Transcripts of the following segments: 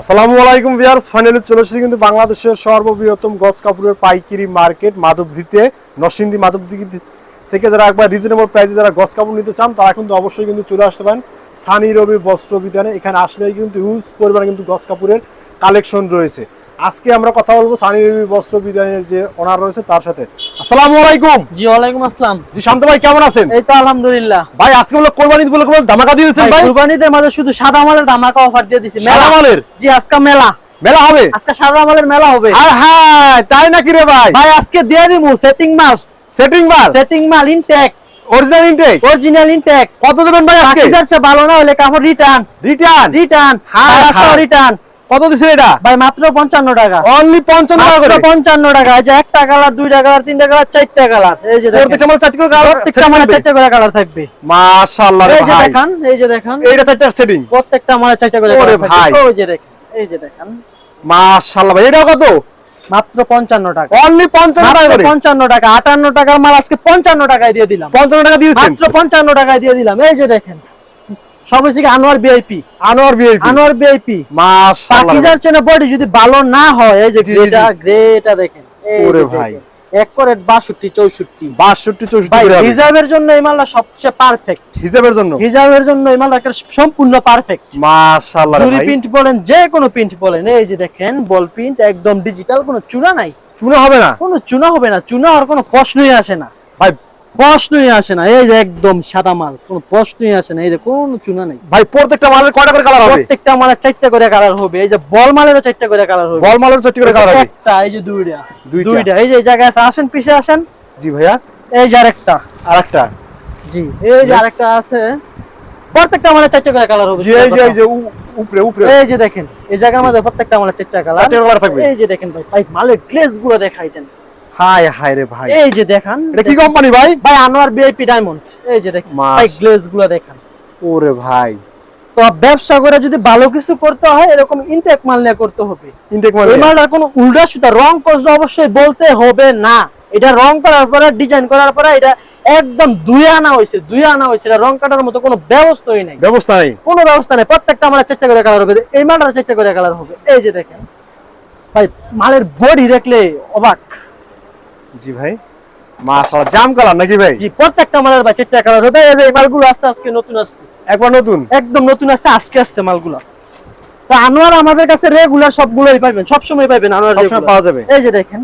আসসালামু আলাইকুম viewers finally চলে এসেছি কিন্তু বাংলাদেশের সর্ববৃহত্তম গজ কাপড়ের পাইকারি মার্কেট মাধবদীতে নরসিংদী মাধবদী থেকে যারা একবার রিজনেবল প্রাইসে যারা গজ কাপড় নিতে চান, তারা কিন্তু অবশ্যই কিন্তু চলে আসতে পারেন সানি রবি বস্ত্র বিধানে এখানে আসলেই কিন্তু হিউজ পরিমাণে কিন্তু গজ কাপড়ের কালেকশন রয়েছে। আজকে আমরা কথা বলব সানি বস্ত্র বিধানের যে ওনার রয়েছে তার সাথে। আসসালামু আলাইকুম। জি ওয়ালাইকুম আসসালাম। জি শান্ত ভাই কেমন আছেন? এই তো আলহামদুলিল্লাহ। ভাই আজকে বলে কোরবানি বলে কোনো ধামাকা দিয়েছেন ভাই কুরবানিদের মাঝে শুধু সাদা মালের ধামাকা অফার দিয়ে দিছি। মেলা মালের? জি আজকে মেলা। মেলা হবে? আজকে সাদা মালের মেলা হবে। আর হ্যাঁ তাই নাকি রে ভাই? ভাই আজকে দিয়ে দিমু সেটিং মাল। সেটিং মাল? সেটিং মাল intact original intact original intact কত দেবেন ভাই আজকে? বাকি যাচ্ছে ভালো না হলে কাপড় রিটার্ন রিটার্ন রিটার্ন হায় হায়। রিটার্ন কত দিছেন এটা? ভাই মাত্র পঞ্চান্ন টাকা। অনলি 55 টাকা করে। পঞ্চান্ন টাকা। এই যে একটা কালার দুইটা কালার তিনটা কালার চারটা কালার। এই যে দেখেন। প্রত্যেকটা মাল চারটি করে কালার প্রত্যেকটা মানে চারটা করে কালার থাকবে। মাশাআল্লাহ রে এই যে দেখেন এই যে দেখেন। এইটা চারটা সেটিং প্রত্যেকটা মানে চারটা করে কালার থাকবে। ভাই। ওই যে দেখেন এই যে দেখেন। মাশাআল্লাহ ভাই এটা কত? মাত্র পঞ্চান্ন টাকা। অনলি 55 টাকা করে? পঞ্চান্ন টাকা। আটান্ন টাকার মাল আজকে পঞ্চান্ন টাকায় দিয়ে দিলাম। 55 টাকা দিয়েছেন? মাত্র পঞ্চান্ন টাকায় দিয়ে দিলাম। এই যে দেখেন। সবাই Anwar VIP Anwar VIP Anwar VIP মাশাআল্লাহ। পাকিজার চেনে বডি যদি ভালো না হয় এই যে গ্রেটা গ্রেটা দেখেন ওরে ভাই। এক করে বাষট্টি চৌষট্টি। 62 64 ভাই করে জন্য এই মালটা সবচেয়ে পারফেক্ট হিসাবের জন্য? রিজার্ভের জন্য এই মালটা একটা সম্পূর্ণ পারফেক্ট মাশাআল্লাহ রে ভাই। প্রিন্ট বলেন যে কোনো প্রিন্ট বলেন এই যে দেখেন বল প্রিন্ট একদম ডিজিটাল কোনো চূড়া নাই। চুনা হবে না? কোনো চুনা হবে না চুনা হওয়ার কোনো প্রশ্নই আসে না। প্রশ্নই আসে না এই যে একদম সাদা মাল কোনো প্রশ্নই আসে না এই যে কোনো চুনা নেই ভাই প্রত্যেকটা মালের কয়টা করে কালার হবে প্রত্যেকটা মালের চারটা করে কালার হবে এই যে বল মালেরও চারটা করে কালার হবে বল মালের চারটি করে কালার হবে একটা এই যে দুইটা দুইটা। এই যে এই জায়গায় আছে আসেন পিছে আসেন জি ভাইয়া এই যে আরেকটা আরেকটা জি এই যে আরেকটা আছে প্রত্যেকটা মালের চারটা করে কালার হবে জি এই যে এই যে উপরে উপরে এই যে দেখেন এই জায়গার মধ্যে প্রত্যেকটা মালের চারটা কালার চারটে colour থাকবে। এই যে দেখেন ভাই ভাই মালের গ্লেজগুলো দেখাই দেন রে ভাই। এই যে দেখান এটা কি কোম্পানি ভাই? ভাই আনোয়ার বিআইপি ডায়মন্ড এই যে দেখেন ভাই গ্লেজগুলো দেখান। ওরে ভাই। তো ব্যবসা করে যদি ভালো কিছু করতে হয় এরকম ইনটেক মাল নিয়ে করতে হবে। ইনটেক মাল এই মালটার কোনো উল্টা সুতা রং করতে অবশ্যই বলতে হবে না। এটা রং করার পরে ডিজাইন করার পরে এটা একদম দুই আনা হয়েছে দুই আনা হয়েছে। এটা রং কাটার মতো কোনো ব্যবস্থাই নাই। ব্যবস্থা নেই। কোনো ব্যবস্থা নেই। প্রত্যেকটা আমার চারটা করে কালার হবে। এই মালটার চারটা করে কালার হবে। এই যে দেখেন ভাই মালের বডি দেখলে অবাক। জি ভাই। মাশাআল্লাহ জাম কালার নাকি ভাই? জি প্রত্যেকটা মালের ভাই চারটা কালার হবে। এই যে মালগুলো আসছে আজকে নতুন আসছে। একবার নতুন? একদম নতুন আসছে আজকে আসছে মালগুলো। তো আনোয়ার আমাদের কাছে রেগুলার সবগুলোই পাবেন সবসময় পাবেন আনোয়ার সবসময় পাওয়া যাবে। এই যে দেখেন।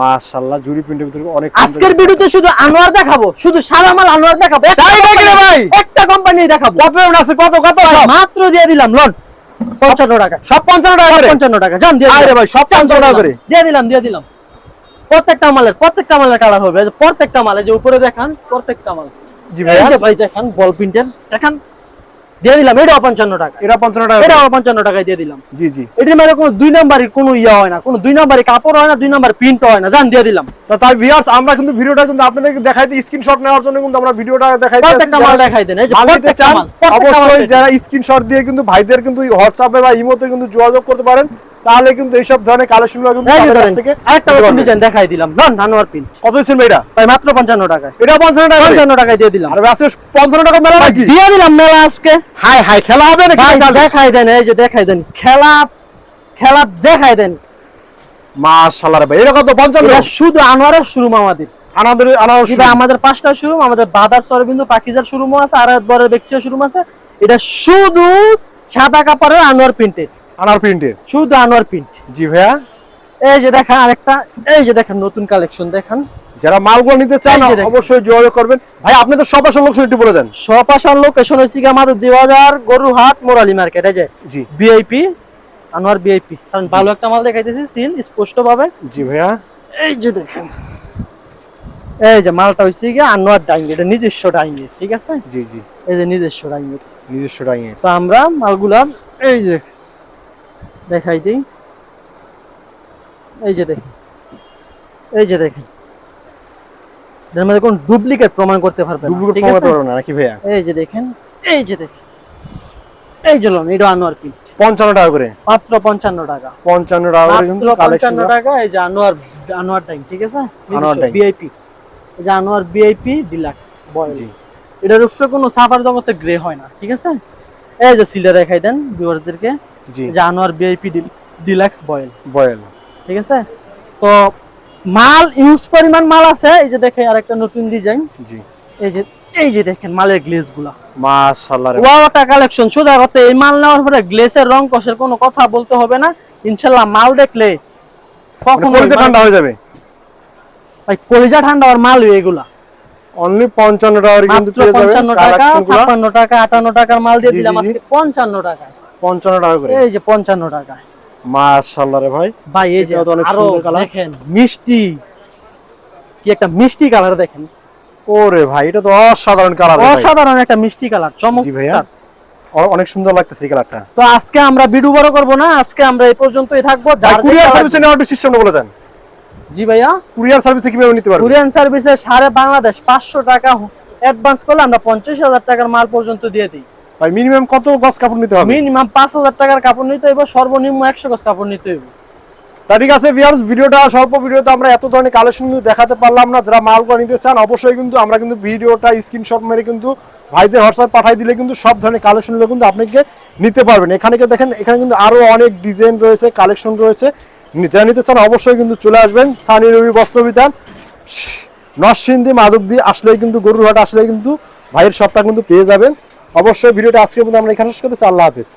মাশাআল্লাহ জুরি প্রিন্টের ভিতরে অনেক আজকের ভিডিওতে শুধু আনোয়ার দেখাবো শুধু সারা মাল আনোয়ার দেখাবো। একটা তাই নাকি ভাই? একটা কোম্পানি দেখাবো। কত আছে কত কত মাত্র দিয়ে দিলাম লোন। পঞ্চান্ন টাকা। সব 55 টাকা করে? পঞ্চান্ন টাকা জান দিয়ে আরে। ভাই সব 55 টাকা করে? দিয়ে দিলাম দিয়ে দিলাম। প্রত্যেকটা মালের প্রত্যেকটা মালের কালার হবে। প্রত্যেকটা মাল যে উপরে দেখান প্রত্যেকটা মাল। জি এই ভাই দেখান বল প্রিন্টের দেখান। দিয়ে দিলাম এটাও পঞ্চান্ন টাকা। এটা 55 টাকা করে। পঞ্চান্ন টাকায় দিয়ে দিলাম। জি জি। এটির মধ্যে কোনো দুই নাম্বারই কোনো ইয়ে হয় না কোনো দুই নাম্বারই কাপড় হয় না দুই নাম্বার প্রিন্ট হয় না। জান দিয়ে দিলাম। তো তাই ভিউয়ার্স আমরা কিন্তু ভিডিওটা কিন্তু আপনাদেরকে দেখাইতে স্ক্রিনশট নেওয়ার জন্য কিন্তু আমরা ভিডিওটা দেখাইতে প্রত্যেকটা মাল দেখাই দেন এই যে মাল নিতে প্রত্যেকটা চান মাল প্রত্যেকটা মাল অবশ্যই যারা স্ক্রিনশট দিয়ে কিন্তু ভাইদের কিন্তু হোয়াটসঅ্যাপে বা ইমোতে কিন্তু যোগাযোগ করতে পারেন। তাহলে কিন্তু এইসব ধরনের কালেকশনগুলো কিন্তু থেকে আরেকটা নতুন ডিজাইন দেখাই দিলাম। Lawn Anwar print. কত ভাই এটা? ভাই মাত্র পঞ্চান্ন টাকায়। এটা 55 টাকা করে। পঞ্চান্ন টাকায় দিয়ে দিলাম। আর আজকে 55 টাকা মেলা নাকি? দিয়ে দিলাম মেলা আজকে। হাই হাই খেলা হবে নাকি? দেখাই দেন এই যে দেখাই দেন। খেলা খেলা দেখাই দেন। মাশাআল্লাহ ভাই এটা কত? 55 শুধু আনোয়ারের শোরুম আমাদের। আমাদের পাঁচটা শোরুম আমাদের বাদার সরবিন্দু পাকিজার শোরুমও আছে আর বরের বেক্সিয়া শোরুম আছে। এটা শুধু সাদা কাপড়ের আনোয়ার প্রিন্টেড আনার প্রিন্টের? শুধু আনোয়ার প্রিন্ট। জি ভাইয়া। এই যে দেখেন আরেকটা এই যে দেখেন নতুন কালেকশন দেখেন। যারা মালগুলো নিতে চান। অবশ্যই যোগাযোগ করবেন। ভাই আপনি তো সব আসল লোকেশন একটু বলে দেন। সপাশান লোকেশন হচ্ছে গিয়ে আমাদের দিবাজার গরুহাট মোরালি মার্কেট এই যে জি। বিআইপি আনোয়ার বিআইপি কারণ ভালো একটা মাল দেখাইতেছি সিল স্পষ্ট ভাবে জি ভাইয়া। এই যে দেখেন। এই যে মালটা হচ্ছে গিয়ে আনোয়ার ডাইং এটা নিজস্ব ডাইং ঠিক আছে? জি জি। এই যে নিজস্ব ডাইং নিজস্ব ডাইংয়ের তো আমরা মালগুলা এই যে দেখাই দিই। এই যে দেখেন। এই যে দেখেন। এর মধ্যে কোন ডুপ্লিকেট প্রমাণ করতে পারবে না, ডুপ্লিকেট পারব না নাকি ভাইয়া? এই যে দেখেন এই যে দেখেন। এই যে লোন এটা আনোয়ার পিট পঞ্চান্ন টাকা করে। মাত্র পঞ্চান্ন টাকা। পঞ্চান্ন টাকা করে কিন্তু কালেকশন পঞ্চান্ন টাকা এই যে আনোয়ার আনোয়ার টাইম ঠিক আছে? আনোয়ার। ভিআইপি এই যে আনোয়ার ভিআইপি ডিলাক্স বয়েল জি। এটার উপরে কোনো সাফার জগতে গ্রে হয় না ঠিক আছে? এই যে সিলটা দেখাই দেন ভিউয়ারদেরকে। জানোয়ার বিআইপি ডিলাক্স বয়েল। বয়েল। ঠিক আছে? তো মাল ইউজ পরিমাণ মাল আছে। এই যে দেখে আরেকটা নতুন ডিজাইন জি। এই যে এই যে দেখেন মালের গ্লেজগুলা মাশাআল্লাহ ওয়াওটা কালেকশন সোজা কথা এই মাল নেওয়ার পরে গ্লেসের রং কষের কোনো কথা বলতে হবে না। ইনশাল্লাহ মাল দেখলে মানে কখনো ঠান্ডা হয়ে যাবে? ভাই কলিজা ঠান্ডা আর মাল এগুলা। অনলি 55 টাকা কিন্তু পেয়ে যাবেন পঞ্চান্ন টাকা কালেকশনগুলো ছাপ্পান্ন টাকা আটান্ন টাকার মাল দিয়ে দিলাম। আজকে পঞ্চান্ন টাকা 55 টাকা করে। এই যে পঞ্চান্ন টাকা। মাশাআল্লাহ রে ভাই। ভাই এই যে অনেক সুন্দর। দেখেন মিষ্টি। কি একটা মিষ্টি কালার দেখেন। ওরে ভাই এটা তো অসাধারণ কালার অসাধারণ একটা মিষ্টি কালার চমৎকার। অনেক সুন্দর লাগতেছে এই কালারটা তো আজকে আমরা ভিডিও বড় করব না আজকে আমরা এই পর্যন্তই থাকব। যার কুরিয়ার সার্ভিসে নেওয়ার বলে দেন। জি ভাইয়া। কুরিয়ার সার্ভিসে কীভাবে নিতে পারবে কুরিয়ান সার্ভিসে সারা বাংলাদেশ পাঁচশো টাকা অ্যাডভান্স করলে আমরা পঞ্চাশ হাজার টাকার মাল পর্যন্ত দিয়ে দিই। ভাই মিনিমাম কত গজ কাপড় নিতে হবে? মিনিমাম পাঁচ হাজার টাকার কাপড় নিতে হইব সর্বনিম্ন একশো গজ কাপড় নিতে হইব। তা ঠিক আছে ভিউয়ার্স ভিডিওটা স্বল্প ভিডিওতে আমরা এত ধরনের কালেকশন কিন্তু দেখাতে পারলাম না। যারা মালগুলো নিতে চান অবশ্যই কিন্তু আমরা কিন্তু ভিডিওটা স্ক্রিনশট মেরে কিন্তু ভাইদের হোয়াটসঅ্যাপ পাঠাই দিলে কিন্তু সব ধরনের কালেকশনগুলো কিন্তু আপনাকে নিতে পারবেন। এখানে কি দেখেন এখানে কিন্তু আরও অনেক ডিজাইন রয়েছে কালেকশন রয়েছে। যারা নিতে চান অবশ্যই কিন্তু চলে আসবেন। সানি রবি বস্ত্র বিতান নরসিংদী মাধবদী আসলেই কিন্তু গরুরহাট আসলেই কিন্তু ভাইয়ের সবটা কিন্তু পেয়ে যাবেন। অবশ্যই ভিডিওটা আজকের মধ্যে আমরা এখানে শেষ করতেছি। আল্লাহ হাফেজ।